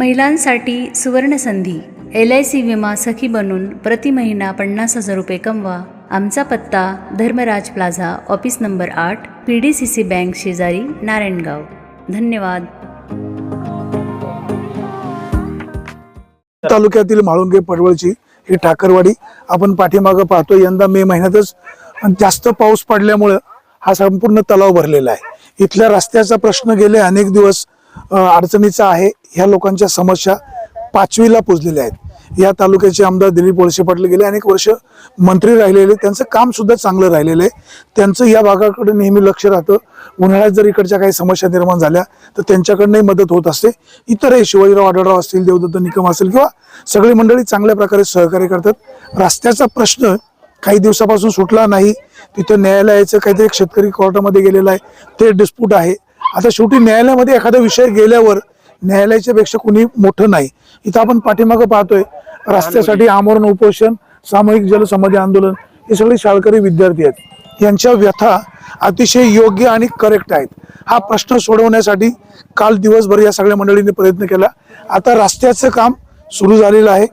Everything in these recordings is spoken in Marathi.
महिलांसाठी सुवर्णसंधी एल आय सी विमा सखी बनून प्रति महिना पन्नास हजार रुपये कमवा. आमचा पत्ता धर्मराज प्लाझा ऑफिस नंबर आठ P D C C bank शेजारी नारायणगाव. धन्यवाद. तालुक्यातील म्हाळुंगे पडवळची ही ठाकरवाडी आपण पाठीमागं पाहतो यंदा मे महिन्यातच जास्त पाऊस पडल्यामुळं हा संपूर्ण तलाव भरलेला आहे. इथल्या रस्त्याचा प्रश्न गेले अनेक दिवस अडचणीचा आहे. ह्या लोकांच्या समस्या पाचवीला पोचलेल्या आहेत. या तालुक्याचे आमदार दिलीप वळसे पाटील गेले अनेक वर्ष मंत्री राहिलेले त्यांचं काम सुद्धा चांगलं राहिलेलं आहे. त्यांचं या भागाकडे नेहमी लक्ष राहतं. उन्हाळ्यात जर इकडच्या काही समस्या निर्माण झाल्या तर त्यांच्याकडनंही मदत होत असते. इतरही शिवाजीराव आढळराव असतील देवदत्त निकम असेल किंवा सगळी मंडळी चांगल्या प्रकारे सहकार्य करतात. रस्त्याचा प्रश्न काही दिवसापासून सुटला नाही. तिथं न्यायालयाचं काहीतरी शेतकरी कोर्टामध्ये गेलेलं आहे. ते डिस्प्यूट आहे. आता शेवटी न्यायालयामध्ये एखादा विषय गेल्यावर न्यायालयाच्या पेक्षा कुणी मोठं नाही. इथं आपण पाठीमागं पाहतोय रस्त्यासाठी आमरण उपोषण सामूहिक जलसमाधी आंदोलन हे सगळे शाळकरी विद्यार्थी आहेत. यांच्या व्यथा अतिशय योग्य आणि करेक्ट आहेत. हा प्रश्न सोडवण्यासाठी काल दिवसभर या सगळ्या मंडळींनी प्रयत्न केला. आता रस्त्याचं काम सुरू झालेलं आहे.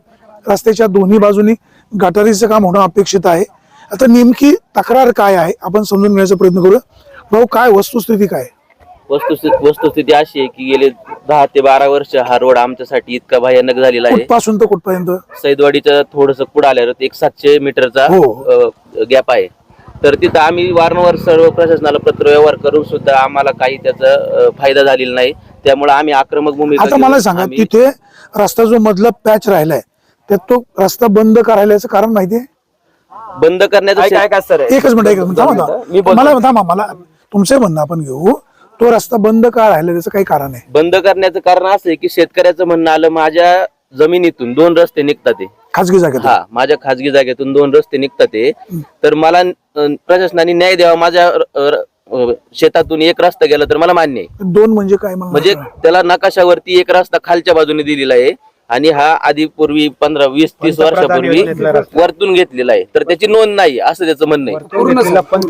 रस्त्याच्या दोन्ही बाजूनी गटारीचं काम होणं अपेक्षित आहे. आता नेमकी तक्रार काय आहे आपण समजून घेण्याचा प्रयत्न करूया. भाऊ काय वस्तुस्थिती काय वस्तुस्थिती वस्तुस्थिती अशी आहे की गेले दहा ते बारा वर्ष हा रोड आमच्यासाठी इतका भयानक झालेला आहे. कुठपासून तर कुठपर्यंत? सैदवाडीचं थोडस पुढे आल्यावर एक सातशे मीटरचा हो. गॅप आहे. तर तिथं आम्ही वारंवार सर्व प्रशासनाला पत्र व्यवहार करून सुद्धा आम्हाला काही त्याचा अ, फायदा झालेला नाही. त्यामुळे आम्ही आक्रमक भूमिका आता मला घेऊन सांगा आम्ही- तिथे रस्ता जो मधला पॅच राहिलाय त्यात तो रस्ता बंद करायलाच कारण माहितीये बंद करण्याचं एकच मिनिट एकच मिनिट थांबा मी थांबा. बोलतो. मला थांबा मला तुमचं म्हणणं आपण घेऊ. तो रस्ता बंद का राहिला त्याचं काही कारण आहे? बंद करण्याचं कारण असं आहे की शेतकऱ्याचं म्हणणं आलं माझ्या जमिनीतून दोन रस्ते निघतात ते. खाजगी जागेत हा माझ्या खाजगी जागेतून दोन रस्ते निघतात ते. तर मला अ, प्रशासनाने न्याय द्यावा माझ्या अ, अ, शेतातून एक रस्ता गेला तर मला मान्य आहे. दोन म्हणजे काय मला म्हणजे त्याला नकाशावरती एक रस्ता खालच्या बाजूने दिलेला आहे. आणि हा आधी पूर्वी पंधरा वीस तीस वर्षापूर्वी वरतून घेतलेला आहे. तर त्याची नोंद नाही असं त्याचं म्हणणं आहे.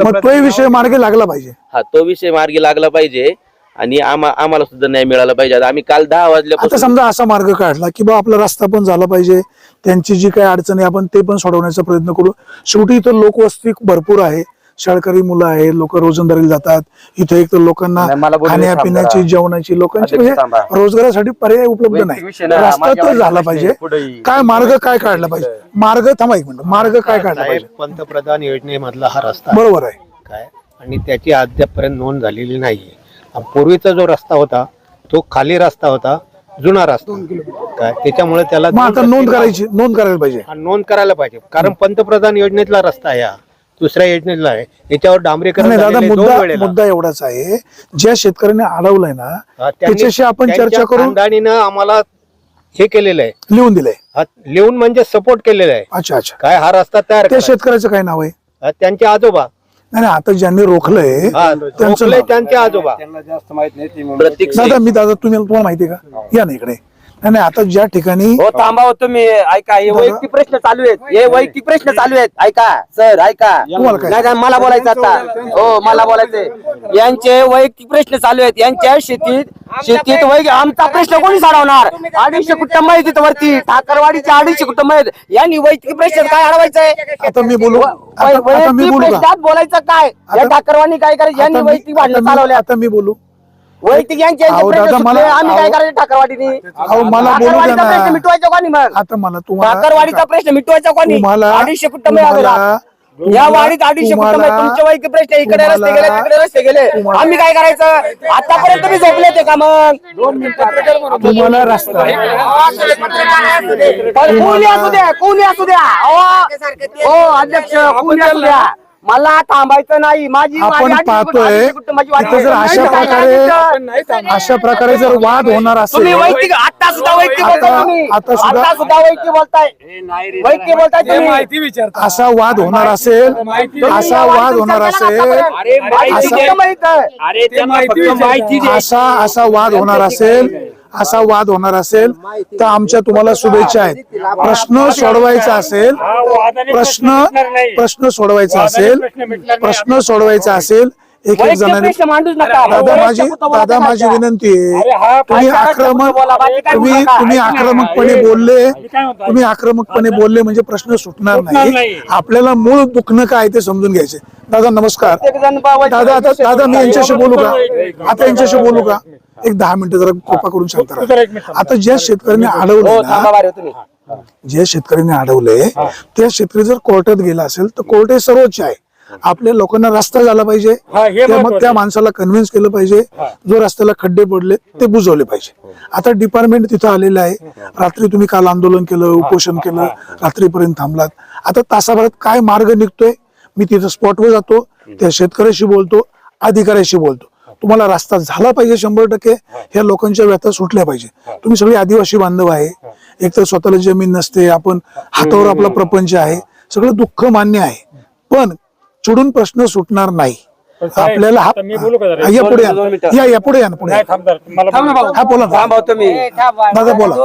मग तोही विषय मार्गे लागला पाहिजे. हा तो विषय मार्गी लागला पाहिजे आणि आम्हा आम्हाला सुद्धा न्याय मिळाला पाहिजे. आता आम्ही काल दहा आता वाजल्यापासून समजा असा मार्ग काढला की बा आपला रस्ता पण झाला पाहिजे. त्यांची जी काही अडचण आहे आपण ते पण सोडवण्याचा प्रयत्न करू. शेवटी इथं लोकवस्ती भरपूर आहे. शाळकरी मुलं आहे लोक रोजंदारीला जातात. इथे एक तर लोकांना खाण्यापिण्याची. जेवणाची लोकांची म्हणजे. रोजगारासाठी पर्याय उपलब्ध नाही. रस्ता तर झाला पाहिजे. काय मार्ग काय काढला पाहिजे? मार्ग थांबा एक मिनिट. मार्ग काय काढला पाहिजे? पंतप्रधान योजनेमधला हा रस्ता. बरोबर आहे. काय? आणि त्याची अद्यापपर्यंत नोंद झालेली नाहीये. पूर्वीचा जो रस्ता होता तो खाली रस्ता होता जुना रस्ता. काय? त्याच्यामुळे त्याला नोंद करायची नोंद करायला पाहिजे. हा, नोंद करायला पाहिजे. कारण पंतप्रधान योजनेतला रस्ता आहे हा. दुसऱ्या योजनेतला आहे. याच्यावर नाही दादा दोन मुद्दा. मुद्दा एवढाच आहे. ज्या शेतकऱ्याने अडवलंय ना त्यांनी- त्याच्याशी आपण चर्चा करून आम्हाला हे केलेलं आहे. लिहून दिलंय. लिहून म्हणजे सपोर्ट केलेला आहे. अच्छा अच्छा. काय हा रस्ता तयार त्या. शेतकऱ्याचं काय नाव आहे? हा, त्यांचे आजोबा. नाही नाही, आता ज्यांनी रोखलंय हा त्यांचं रोखले नाव. त्यांचे आजोबा. प्रत्येक दादा मी दादा तुम्ही तुम्हाला माहिती का? या ना इकडे. नाही नाही आता ज्या ठिकाणी हो थांबा हो तुम्ही. ऐका हे वैयक्तिक प्रश्न चालू आहेत. हे वैयक्तिक प्रश्न चालू आहेत. ऐका सर ऐका. तुम्हाला काय? नाही नाही, मला बोलायचं आता. हो मला बोलायचंय. यांचे वैयक्तिक प्रश्न चालू आहेत. यांच्या शेतीत शेतीत वै आमचा प्रश्न कोणी सोडवणार? अडीचशे कुटुंब आहेत तिथं वरती? ठाकरवाडीचे अडीचशे कुटुंब आहेत यांनी वैयक्तिक प्रश्न काय अडवायचंय? आता मी बोलू आता आता मी वैयक्तिक बोलू का प्रश्नात बोलायचं काय? या आता- ठाकरवाणी काय करायचं? यांनी आता मी- वैयक्तिक भांडण आता मी- चालवल्या आता मी बोलू. वैयक्तिक यांचे यांचे अहो, प्रश्न दादा, सुटले, मला- आम्ही काय अहो, करायचं? ठाकरवाडीने? अहो मला बोलू द्या ठाकरवाडीचा प्रश्न ना मिटवायचा कोणी मग? आता मला तुम्हाला ठाकरवाडीचा प्रश्न मिटवायचा कोणी? तुम्हाला अडीचशे कुटुंब तुम्हाला-. या वाडीत अडीचशे कुटुंब आहे तुम्हाला- तुमचे वैयक्तिक प्रश्न इकडे रस्ते तुम्हाला- गेले तिकडे रस्ते गेले. तुम्हाला- आम्ही काय करायचं? आतापर्यंत तुम्ही झोपले ते का मग? तुम्हाला रस्ता पण कोणी असू द्या कोणी असू द्या. अहो, हो अध्यक्ष कोणी असू द्या. मला थांबायचं नाही. माझी आपण माझी पाहतोय जर. अशा नाही प्रकारे. अशा प्रकारे जर वाद होणार तुम्ही असेल वैयक्तिक आता सुद्धा वैयक्तिक बोलताय आता- तुम्ही. आता सुद्धा- आता सुद्धा वैयक्तिक बोलताय. वैयक्तिक बोलताय तुम्ही. असा वाद होणार असेल असा वाद होणार असेल असा असा असा वाद होणार असेल असा वाद होणार असेल तर आमच्या तुम्हाला शुभेच्छा आहेत. प्रश्न सोडवायचा असेल प्रश्न प्रश्न सोडवायचा असेल प्रश्न सोडवायचा असेल एक वैयक्तिक जणांनी दादा माझी दादा माझी. विनंती आहे. अरे हा तुम्ही आक्रमक तुम्ही. तुम्ही आक्रमकपणे बोलले तुम्ही आक्रमकपणे बोलले म्हणजे प्रश्न सुटणार नाही. आपल्याला मूळ दुखणं काय ते समजून घ्यायचे. दादा नमस्कार. दादा आता दादा मी यांच्याशी बोलू का? आता यांच्याशी बोलू का? एक दहा मिनिटं जरा कृपा करून शांत राहा. आता ज्या शेतकऱ्यांनी हो अडवलं थांबा ना बारे तुम्ही. जे शेतकऱ्यांनी अडवलंय त्या शेतकरी जर कोर्टात गेला असेल तर कोर्ट हे सर्वोच्च आहे. आपल्या लोकांना रस्ता झाला पाहिजे. हा, हे मग त्या. माणसाला कन्व्हिन्स केलं पाहिजे. जो रस्त्याला खड्डे पडले ते बुजवले पाहिजे. आता डिपार्टमेंट तिथं आलेलं आहे. रात्री तुम्ही काल आंदोलन केलं उपोषण केलं रात्रीपर्यंत थांबलात. आता तासाभरात काय मार्ग निघतोय? मी तिथं स्पॉटवर जातो त्या शेतकऱ्याशी बोलतो अधिकाऱ्याशी बोलतो. तुम्हाला रस्ता झाला पाहिजे शंभर टक्के ह्या लोकांच्या व्यथा सुटल्या पाहिजे. तुम्ही सगळे आदिवासी बांधव आहे. एक तर स्वतःला जमीन नसते आपण हातावर आपला प्रपंच आहे. सगळं दुःख मान्य आहे. पण चिडून प्रश्न सुटणार नाही. आपल्याला हा मी बोलू का जरा? हा, या पुढे या. या या पुढे या ना पुढे या. जरा, मला. हा बोला. ना. थांबा तुम्ही. दादा बोला.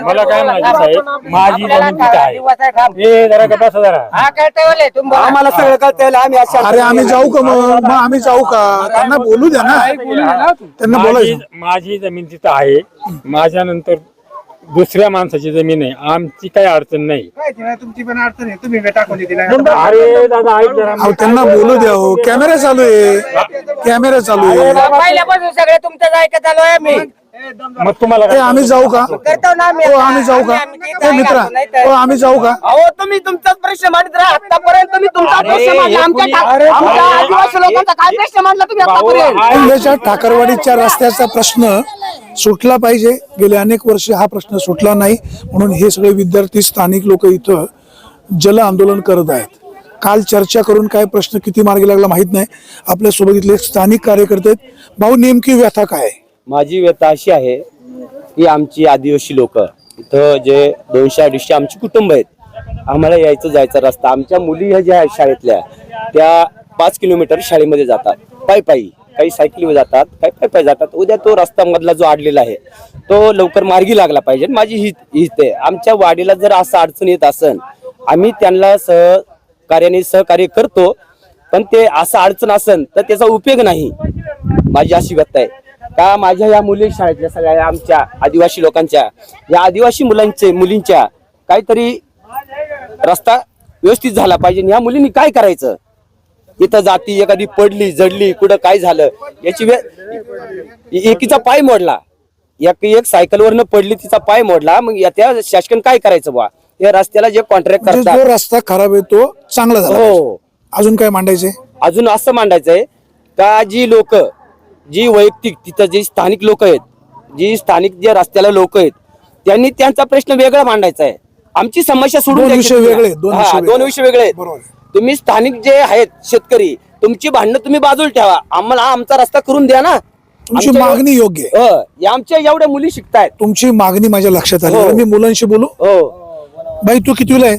मला काय म्हणायचं साहेब? माझी जमीन तिथं आहे. ए जरा का बसा जरा. आम्हाला सगळं कळतंय आम्ही अशा अरे आम्ही जाऊ का मग? मग आम्ही जाऊ का? त्यांना बोलू द्या ना. त्यांना माझी बोलायचं. माझी जमीन तिथं आहे. माझ्या नंतर दुसऱ्या माणसाची जमीन आहे. आमची काही अडचण नाही. तुमची पण अडचण आहे. तुम्ही टाकून दिली अरे दादा ऐक जरा. अहो त्यांना बोलू द्या हो. कॅमेरा चालू आहे. कॅमेरा चालू आहे. पहिल्यापासून सगळे तुमचं ऐकत आलोय आम्ही. मग तुम्हाला ए, काय आम्ही जाऊ का? करतो ना आम्ही हो आम्ही जाऊ का? ए मित्रा हो आम्ही जाऊ का? अहो तुम्ही तुमचाच प्रश्न मांडत राहा. आतापर्यंत तुम्ही तुमचा अरे, प्रश्न मांडला. हे आमच्या कुणी- टा- अरे, आमच्या अरे, आदिवासी लोकांचा काय प्रश्न मांडला तुम्ही भाऊ, आतापर्यंत ठाकरवाडीच्या रस्त्याचा प्रश्न सुटला पाहिजे. गेले अनेक वर्ष हा प्रश्न सुटला नाही. म्हणून हे सगळे विद्यार्थी स्थानिक लोक इथं जल आंदोलन करत आहेत. काल चर्चा करून काय प्रश्न किती मार्गी लागला माहीत नाही. आपल्यासोबत इथले स्थानिक कार्यकर्ते आहेत. भाऊ नेमकी व्यथा काय आहे? माझी व्यथा अशी आहे की आमची आदिवासी लोक इथं जे दोनशे अडीचशे आमची कुटुंब आहेत आम्हाला यायचं जायचा रस्ता. आमच्या मुली ह्या ज्या शाळेतल्या त्या पाच किलोमीटर शाळेमध्ये जातात. पायी पायी काही सायकलीवर जातात काही पायी पायी जातात. उद्या तो रस्ता मधला जो अडलेला आहे तो लवकर मार्गी लागला पाहिजे. माझी ही हित आहे आमच्या वाडीला जर असं अडचण येत असन आम्ही त्यांना सहकार्याने सहकार्य करतो पण ते असं अडचण असन तर त्याचा उपयोग नाही. माझी अशी व्यथा आहे. का माझ्या या मुली शाळेतल्या सगळ्या आमच्या आदिवासी लोकांच्या या आदिवासी मुलांचे मुलींच्या काहीतरी रस्ता व्यवस्थित झाला पाहिजे ह्या मुलींनी काय करायचं? इथं जाती एखादी पडली जडली कुठं काय झालं याची एकीचा पाय मोडला. एक एक सायकलवरनं पडली तिचा पाय मोडला मग या त्या शासकीय काय करायचं बा या रस्त्याला जे कॉन्ट्रॅक्ट म्हणजे करतात जो रस्ता खराब आहे तो चांगला झाला. हो. अजून काय मांडायचंय? अजून असं मांडायचंय का जी लोक जी वैयक्तिक तिथं जी स्थानिक लोक आहेत जी स्थानिक जे रस्त्याला लोक आहेत त्यांनी त्यांचा प्रश्न वेगळा मांडायचा आहे. आमची समस्या सोडून. वेगळे, दोन हा, विषय दोन वेगळे. विषय वेगळे आहेत. तुम्ही स्थानिक जे आहेत शेतकरी तुमची भांडणं तुम्ही बाजूला ठेवा. आम्हाला आमचा रस्ता करून द्या ना. तुमची मागणी योग्य आहे. हो, या आमच्या एवढ्या मुली शिकतायत. तुमची मागणी माझ्या लक्षात आली. हो. मी मुलांशी बोलू? हो. बाई तू कितवीला आहे?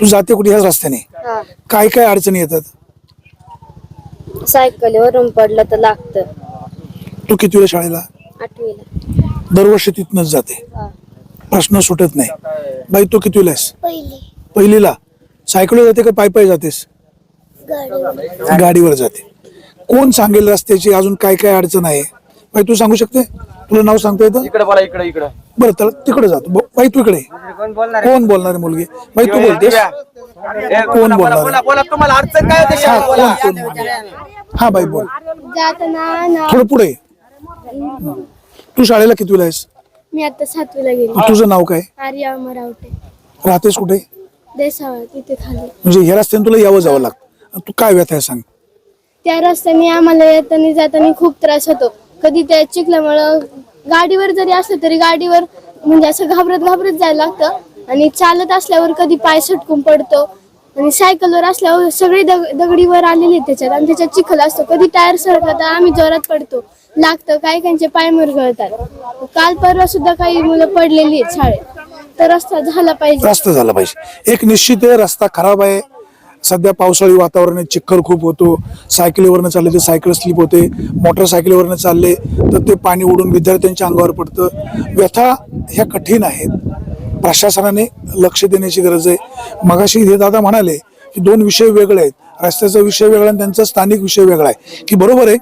तू जाते कुठे ह्याच रस्त्याने? काय काय अडचणी येतात? सायकलीवरून पडलं तर लागतं. तू कितवीला शाळेला? आठवीला. दरवर्षी तिथनच जाते. हा. प्रश्न सुटत नाही. बाई तू आहेस पहिली. पहिलीला. सायकल जाते का पाय पाय जातेस? गाडी गाडीवर जाते. कोण सांगेल रस्त्याची? अजून काय काय अडचण आहे? बाई तू सांगू शकते? तुला नाव सांगता येतं? इकडे बोला इकडे इकडे. बरं तर तिकडे जातो ब- बाई तू इकडे कोण बोलणार आहे? मुलगी? बाई तू बोलतेस? कोण बोलणार आहे? बोला तुम्हाला अडचण काय होते? हा, कोण कोण बोलणार? हा बाई बोल. जाताना ना थोडं पुढे तू शाळेला कितवीला आहेस? मी आता सातवीला गेली. तुझं नाव काय? आर्या राहतेस कुठे? देसावा तिथे खाली. म्हणजे ह्या रस्त्याने तुला यावं जावं लागतं. तू काय व्यथा आहे सांग? त्या रस्त्याने आम्हाला येताना जाताना खूप त्रास होतो. कधी त्या चिखल्यामुळं गाडीवर जरी असलं तरी गाडीवर म्हणजे असं घाबरत घाबरत जायला लागतं. आणि चालत असल्यावर कधी पाय सटकून पडतो. आणि सायकलवर असल्यावर सगळी दग दगडीवर आलेली आहेत त्याच्यात आणि त्याच्यात चिखल असतो. कधी टायर सरकला तर आम्ही जोरात पडतो. लागतं काही काहींचे पाय मुरगळतात. काल परवा सुद्धा काही मुलं पडलेली आहेत शाळेत. तर रस्ता झाला पाहिजे. रस्ता झाला पाहिजे. एक निश्चित रस्ता खराब आहे. सध्या पावसाळी वातावरण आहे चिखल खूप होतो. सायकलीवरनं चालले तर सायकल स्लिप होते. मोटरसायकलीवरनं चालले तर ते पाणी उडून विद्यार्थ्यांच्या अंगावर पडतं. व्यथा ह्या कठीण आहेत. प्रशासनाने लक्ष देण्याची गरज आहे. मगाशी हे दादा म्हणाले की दोन विषय वेगळे आहेत. रस्त्याचा विषय वेगळा आणि त्यांचा स्थानिक विषय वेगळा आहे. की बरोबर आहे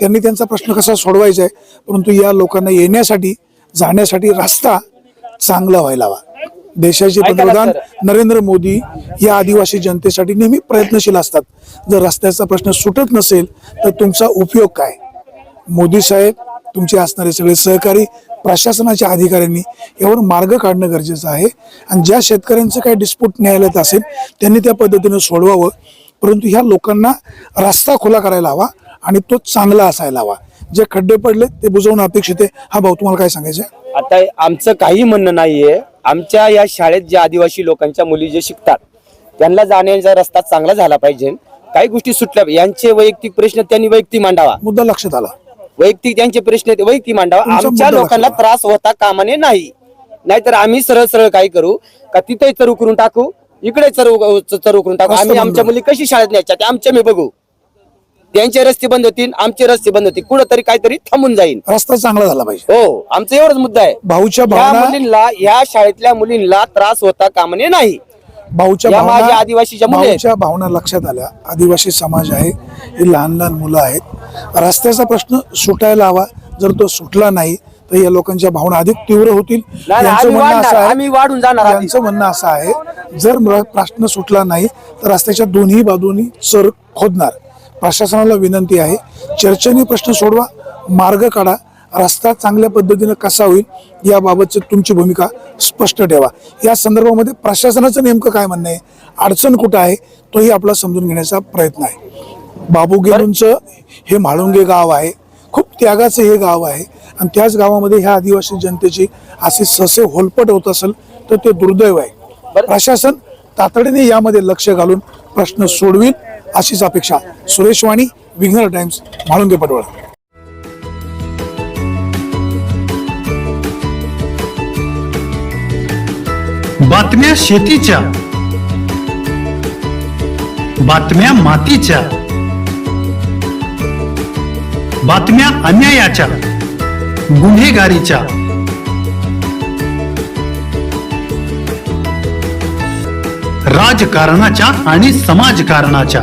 त्यांनी त्यांचा प्रश्न कसा सोडवायचा आहे परंतु या लोकांना येण्यासाठी जाण्यासाठी रस्ता चांगला व्हायला हवा. देशाचे पंतप्रधान नरेंद्र मोदी या आदिवासी जनतेसाठी नेहमी प्रयत्नशील असतात. जर रस्त्याचा प्रश्न सुटत नसेल तर तुमचा उपयोग काय? मोदी साहेब तुमचे असणारे सगळे सहकारी प्रशासनाच्या अधिकाऱ्यांनी यावर मार्ग काढणं गरजेचं आहे. आणि ज्या शेतकऱ्यांचं काही डिस्प्यूट न्यायालयात असेल त्यांनी त्या पद्धतीनं सोडवावं. परंतु ह्या लोकांना रस्ता खुला करायला हवा आणि तो चांगला असायला हवा. जे खड्डे पडले ते बुजवणं अपेक्षित आहे. हा भाऊ तुम्हाला काय सांगायचं? आता आमचं काही म्हणणं नाहीये. आमच्या या शाळेत जे आदिवासी लोकांच्या मुली जे शिकतात त्यांना जाण्याचा रस्ता चांगला झाला पाहिजे. काही गोष्टी सुटल्या यांचे वैयक्तिक प्रश्न त्यांनी वैयक्तिक मांडावा. मुद्दा लक्षात आला. वैयक्तिक त्यांचे प्रश्न वैयक्तिक मांडावा. आमच्या लोकांना त्रास होता कामाने नाही. नाहीतर आम्ही सरळ सरळ काय करू? का तिथे चरू करून टाकू? इकडे चरू चरू करून टाकू? आम्ही आमच्या. मुली कशी शाळेत न्यायच्या? ते आमच्या मी बघू. त्यांचे रस्ते बंद होतील आमचे रस्ते बंद होतील. कुठंतरी काहीतरी थांबून जाईल. रस्ता चांगला झाला पाहिजे. हो आमचा एवढाच मुद्दा आहे. भाऊच्या या भावना मुलींना या शाळेतल्या मुलींना त्रास होता कामाने नाही. भाऊच्या या भावना आदिवासीच्या मुली आहेत. भाऊच्या भावना लक्षात आल्या. आदिवासी समाज आहे. ही लहान लहान मुलं आहेत. रस्त्याचा प्रश्न सुटायला हवा. जर तो सुटला नाही तर या लोकांच्या भावना अधिक तीव्र होतील. नाही, यांचं आम्ही म्हणणं वाढणार, असं आहे आम्ही वाढून जाणार आधी. यांचं म्हणणं असं आहे जर म- प्रश्न सुटला नाही तर रस्त्याच्या दोन्ही बाजूनी चर खोदणार. प्रशासनाला विनंती आहे चर्चेने प्रश्न सोडवा मार्ग काढा रस्ता चांगल्या पद्धतीनं कसा होईल याबाबतची तुमची भूमिका स्पष्ट ठेवा. या संदर्भामध्ये प्रशासनाचं नेमकं काय म्हणणं आहे अडचण कुठं आहे तोही आपला समजून घेण्याचा प्रयत्न आहे. बाबू गेलूंचं हे म्हाळुंगे गाव आहे खूप त्यागाचं हे गाव आहे आणि त्याच गावामध्ये ह्या आदिवासी जनतेची असे ससे होलपट होत असेल तर ते दुर्दैव आहे. प्रशासन तातडीने यामध्ये लक्ष घालून प्रश्न सोडवील अशीच अपेक्षा सुरेश वाणी विघ्नर टाइम्स म्हाळुंगे पडवळ बातम्या शेतीच्या बातम्या मातीच्या बातम्या अन्यायाच्या गुन्हेगारीच्या. राजकारणाच्या आणि समाजकारणाच्या.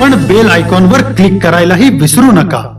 पण बेल आयकॉनवर क्लिक करायलाही विसरू नका.